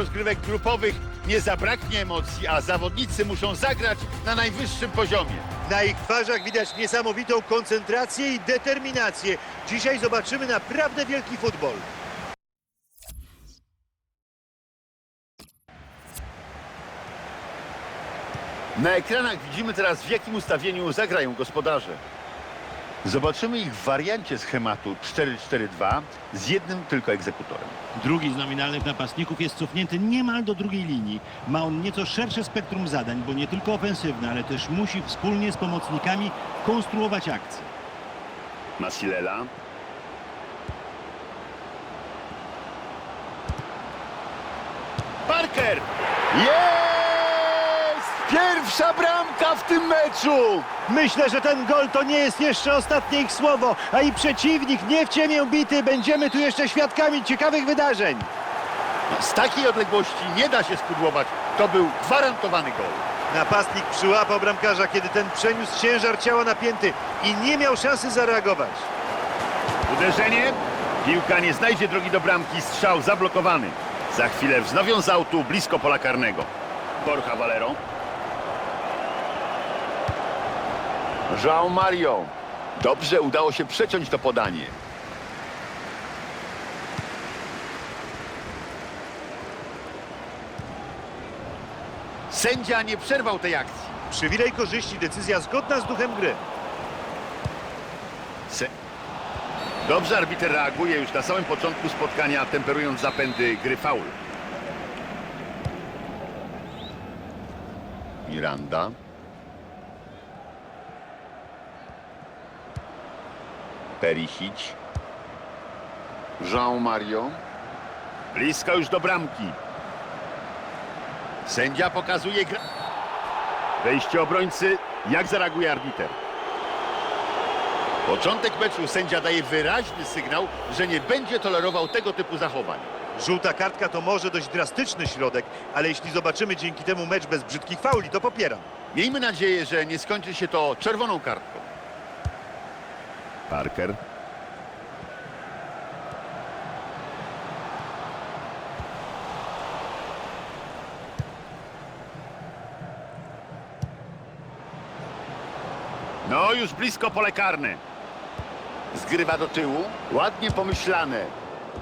rozgrywek grupowych nie zabraknie emocji, a zawodnicy muszą zagrać na najwyższym poziomie. Na ich twarzach widać niesamowitą koncentrację i determinację. Dzisiaj zobaczymy naprawdę wielki futbol. Na ekranach widzimy teraz w jakim ustawieniu zagrają gospodarze. Zobaczymy ich w wariancie schematu 4-4-2 z jednym tylko egzekutorem. Drugi z nominalnych napastników jest cofnięty niemal do drugiej linii. Ma on nieco szersze spektrum zadań, bo nie tylko ofensywne, ale też musi wspólnie z pomocnikami konstruować akcje. Masilela. Parker! Jest! Pierwsza bramka w tym meczu! Myślę, że ten gol to nie jest jeszcze ostatnie ich słowo, a i przeciwnik nie w ciemię bity. Będziemy tu jeszcze świadkami ciekawych wydarzeń. Z takiej odległości nie da się spudłować. To był gwarantowany gol. Napastnik przyłapał bramkarza, kiedy ten przeniósł ciężar ciała napięty i nie miał szansy zareagować. Uderzenie. Piłka nie znajdzie drogi do bramki. Strzał zablokowany. Za chwilę wznowią z autu blisko pola karnego. Borja Valero. João Mario. Dobrze udało się przeciąć to podanie. Sędzia nie przerwał tej akcji. Przywilej korzyści, decyzja zgodna z duchem gry. Se... Dobrze arbiter reaguje już na samym początku spotkania, temperując zapędy gry faul. Miranda. Perisic. Jean Mario. Blisko już do bramki. Sędzia pokazuje gra... Wejście obrońcy. Jak zareaguje arbiter? Początek meczu sędzia daje wyraźny sygnał, że nie będzie tolerował tego typu zachowań. Żółta kartka to może dość drastyczny środek, ale jeśli zobaczymy dzięki temu mecz bez brzydkich fauli, to popieram. Miejmy nadzieję, że nie skończy się to czerwoną kartką. Parker. No, już blisko pole karne. Zgrywa do tyłu. Ładnie pomyślane.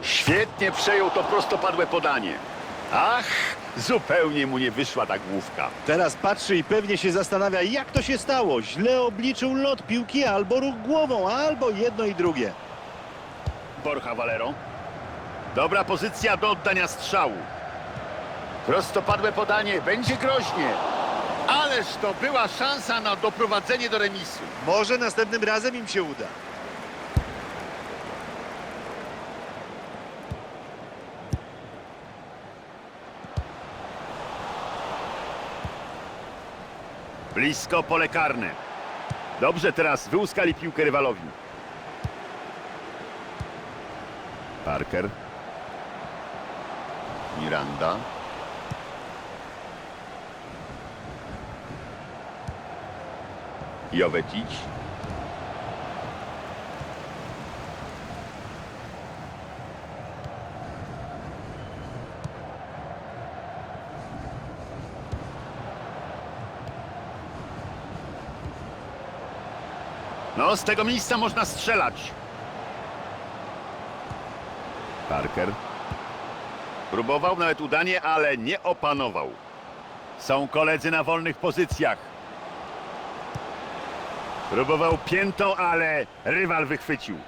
Świetnie przejął to prostopadłe podanie. Ach, zupełnie mu nie wyszła ta główka. Teraz patrzy i pewnie się zastanawia, jak to się stało. Źle obliczył lot piłki albo ruch głową, albo jedno i drugie. Borja Valero. Dobra pozycja do oddania strzału. Prostopadłe podanie, będzie groźnie. Ależ to była szansa na doprowadzenie do remisu. Może następnym razem im się uda. Blisko pole karne. Dobrze teraz wyłuskali piłkę rywalowi. Parker. Miranda. Jovetic. No, z tego miejsca można strzelać. Parker. Próbował nawet udanie, ale nie opanował. Są koledzy na wolnych pozycjach. Próbował piętą, ale rywal wychwycił.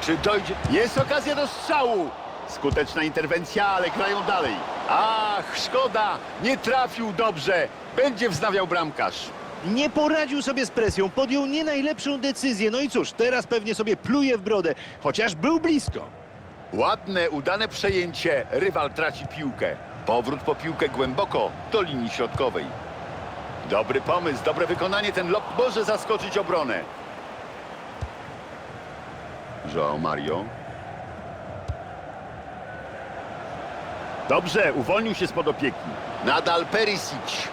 Czy dojdzie? Jest okazja do strzału. Skuteczna interwencja, ale grają dalej. Ach, szkoda. Nie trafił dobrze. Będzie wznawiał bramkarz. Nie poradził sobie z presją, podjął nie najlepszą decyzję. No i cóż, teraz pewnie sobie pluje w brodę, chociaż był blisko. Ładne, udane przejęcie. Rywal traci piłkę. Powrót po piłkę głęboko do linii środkowej. Dobry pomysł, dobre wykonanie. Ten lob może zaskoczyć obronę. João Mario. Dobrze, uwolnił się spod opieki. Nadal Perisic.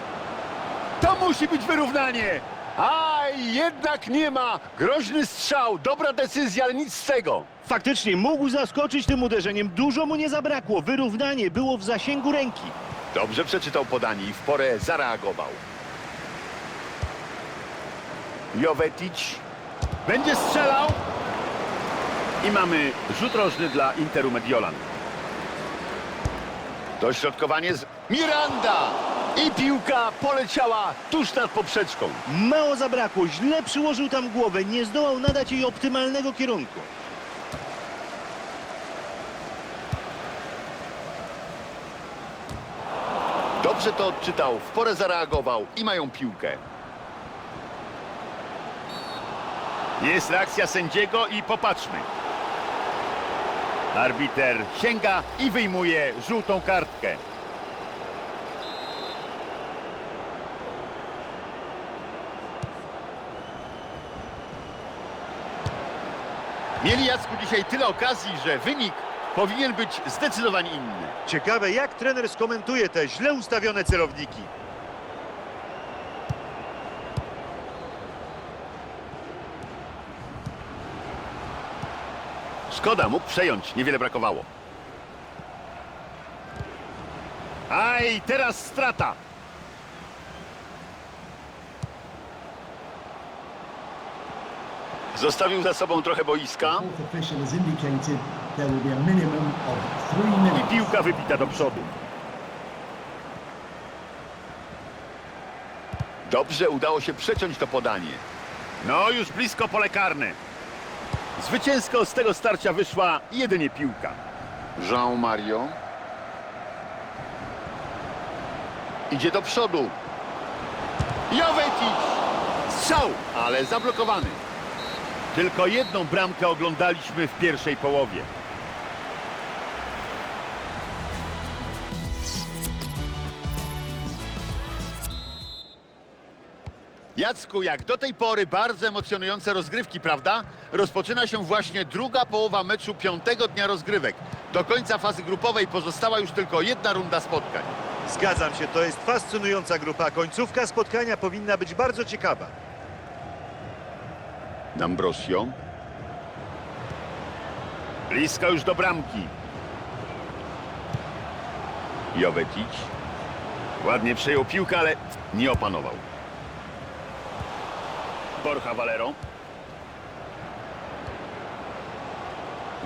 To musi być wyrównanie. Aj, Ej, jednak nie ma! Groźny strzał, dobra decyzja, ale nic z tego. Faktycznie mógł zaskoczyć tym uderzeniem, dużo mu nie zabrakło. Wyrównanie było w zasięgu ręki. Dobrze przeczytał podanie i w porę zareagował. Jovetic będzie strzelał. I mamy rzut rożny dla Interu Mediolan. Dośrodkowanie z Miranda. I piłka poleciała tuż nad poprzeczką. Mało zabrakło, źle przyłożył tam głowę, nie zdołał nadać jej optymalnego kierunku. Dobrze to odczytał, w porę zareagował i mają piłkę. Jest reakcja sędziego i popatrzmy. Arbiter sięga i wyjmuje żółtą kartkę. Mieli Jacku dzisiaj tyle okazji, że wynik powinien być zdecydowanie inny. Ciekawe, jak trener skomentuje te źle ustawione celowniki. Szkoda, mógł przejąć, niewiele brakowało. Aj, teraz strata. Zostawił za sobą trochę boiska a i piłka wybita do przodu. Dobrze udało się przeciąć to podanie. No, już blisko pole karne. Zwycięsko z tego starcia wyszła jedynie piłka. Jean Mario. Idzie do przodu. Jovetic! Strzał, ale zablokowany. Tylko jedną bramkę oglądaliśmy w pierwszej połowie. Jacku, jak do tej pory bardzo emocjonujące rozgrywki, prawda? Rozpoczyna się właśnie druga połowa meczu piątego dnia rozgrywek. Do końca fazy grupowej pozostała już tylko jedna runda spotkań. Zgadzam się, to jest fascynująca grupa. Końcówka spotkania powinna być bardzo ciekawa. D'Ambrosio. Blisko już do bramki. Jovetic. Ładnie przejął piłkę, ale nie opanował. Borja Valero.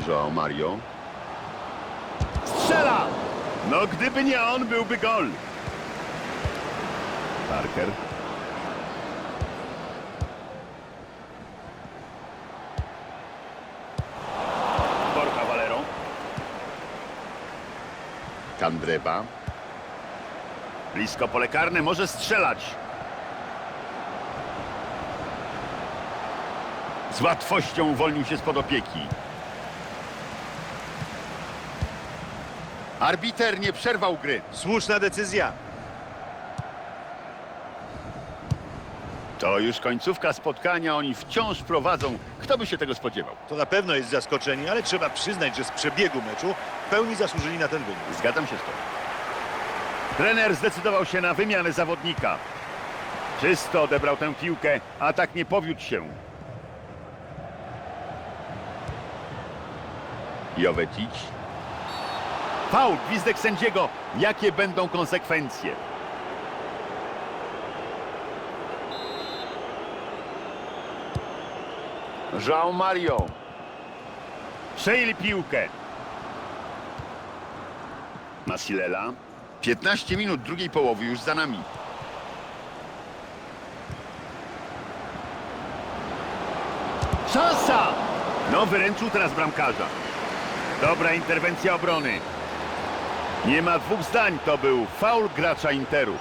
João Mario. Strzela! No gdyby nie on, byłby gol. Parker. Borja Valero. Kandreba. Blisko pole karne, może strzelać. Z łatwością uwolnił się spod opieki. Arbiter nie przerwał gry. Słuszna decyzja. To już końcówka spotkania, oni wciąż prowadzą. Kto by się tego spodziewał? To na pewno jest zaskoczenie, ale trzeba przyznać, że z przebiegu meczu w pełni zasłużyli na ten wynik. Zgadzam się z tobą. Trener zdecydował się na wymianę zawodnika. Czysto odebrał tę piłkę, a tak nie powiódł się. Jovetic. Faul, gwizdek sędziego. Jakie będą konsekwencje? João Mario. Przejęli piłkę. Masilela. 15 minut drugiej połowy już za nami. Szansa! No, wyręczył teraz bramkarza. Dobra interwencja obrony. Nie ma dwóch zdań, to był faul gracza Interu.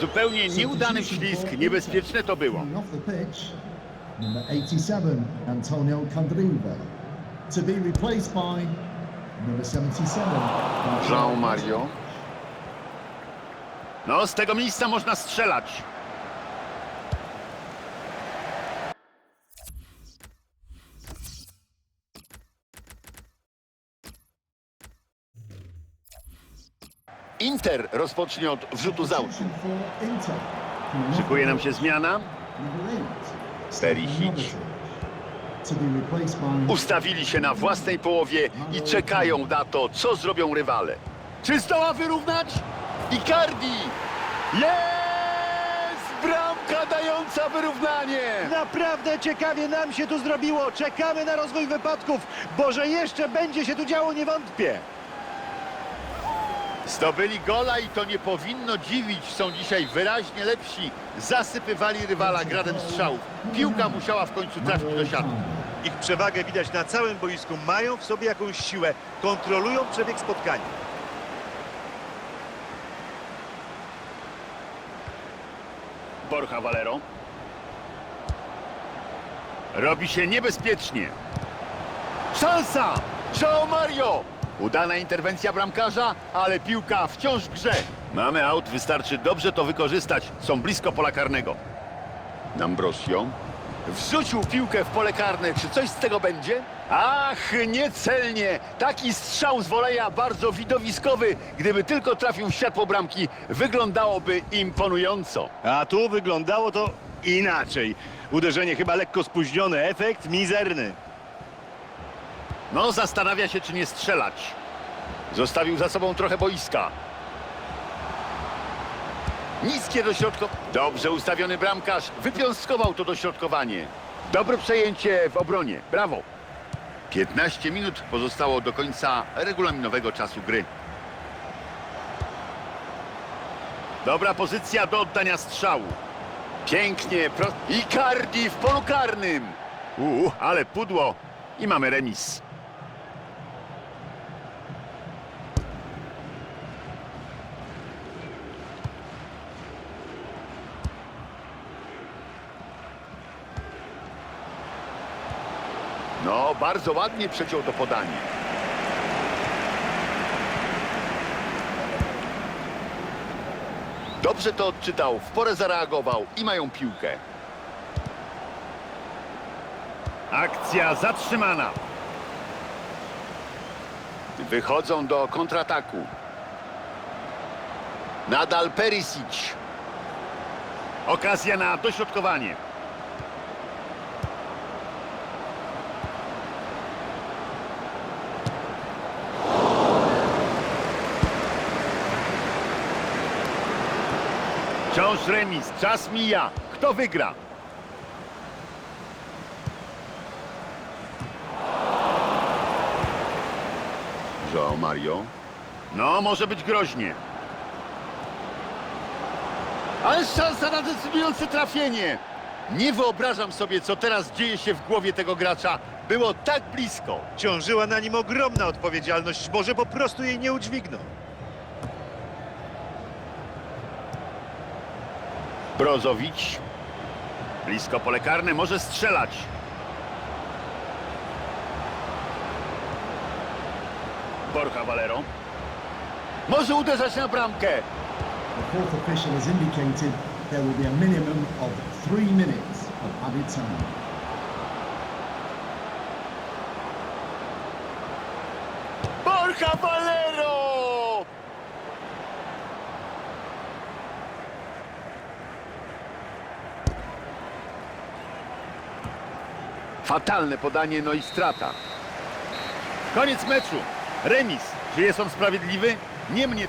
Zupełnie nieudany ślizg, niebezpieczne to było. Number 87, Antonio Candriva. To be replaced by number 77. Jean Mario. No, z tego miejsca można strzelać. Inter rozpocznie od wrzutu z autu. Substitution for Inter. Coming Szykuje nam się zmiana. Perisic. Ustawili się na własnej połowie i czekają na to, co zrobią rywale. Czy zdoła wyrównać? Icardi! Jest! Bramka dająca wyrównanie! Naprawdę ciekawie nam się tu zrobiło. Czekamy na rozwój wypadków, bo że jeszcze będzie się tu działo, nie wątpię. Zdobyli gola i to nie powinno dziwić. Są dzisiaj wyraźnie lepsi. Zasypywali rywala gradem strzałów. Piłka musiała w końcu trafić do siatki. Ich przewagę widać na całym boisku. Mają w sobie jakąś siłę. Kontrolują przebieg spotkania. Borja Valero. Robi się niebezpiecznie. Szansa! João Mario! Udana interwencja bramkarza, ale piłka wciąż w grze. Mamy aut, wystarczy dobrze to wykorzystać. Są blisko pola karnego. D'Ambrosio wrzucił piłkę w pole karne. Czy coś z tego będzie? Ach, niecelnie. Taki strzał z woleja bardzo widowiskowy. Gdyby tylko trafił w światło bramki, wyglądałoby imponująco. A tu wyglądało to inaczej. Uderzenie chyba lekko spóźnione, efekt mizerny. No, zastanawia się, czy nie strzelać. Zostawił za sobą trochę boiska. Niskie dośrodkowanie. Dobrze ustawiony bramkarz wypiąskował to dośrodkowanie. Dobre przejęcie w obronie. Brawo. 15 minut pozostało do końca regulaminowego czasu gry. Dobra pozycja do oddania strzału. Pięknie. Pro... Icardi w polu karnym. Uuu, ale pudło. I mamy remis. No, bardzo ładnie przeciął to podanie. Dobrze to odczytał, w porę zareagował i mają piłkę. Akcja zatrzymana. Wychodzą do kontrataku. Nadal Perisic. Okazja na dośrodkowanie. Wciąż remis, czas mija. Kto wygra? João Mario. No, może być groźnie. Ale szansa na decydujące trafienie. Nie wyobrażam sobie, co teraz dzieje się w głowie tego gracza. Było tak blisko. Ciążyła na nim ogromna odpowiedzialność. Może po prostu jej nie udźwignął. Brozowicz. Blisko pole karne, może strzelać. Borja Valero. Może uderzać na bramkę. The fourth official has indicated there will be a minimum of three minutes of added time. Borja Valero! Fatalne podanie, no i strata. Koniec meczu. Remis. Czy jest on sprawiedliwy? Nie mnie.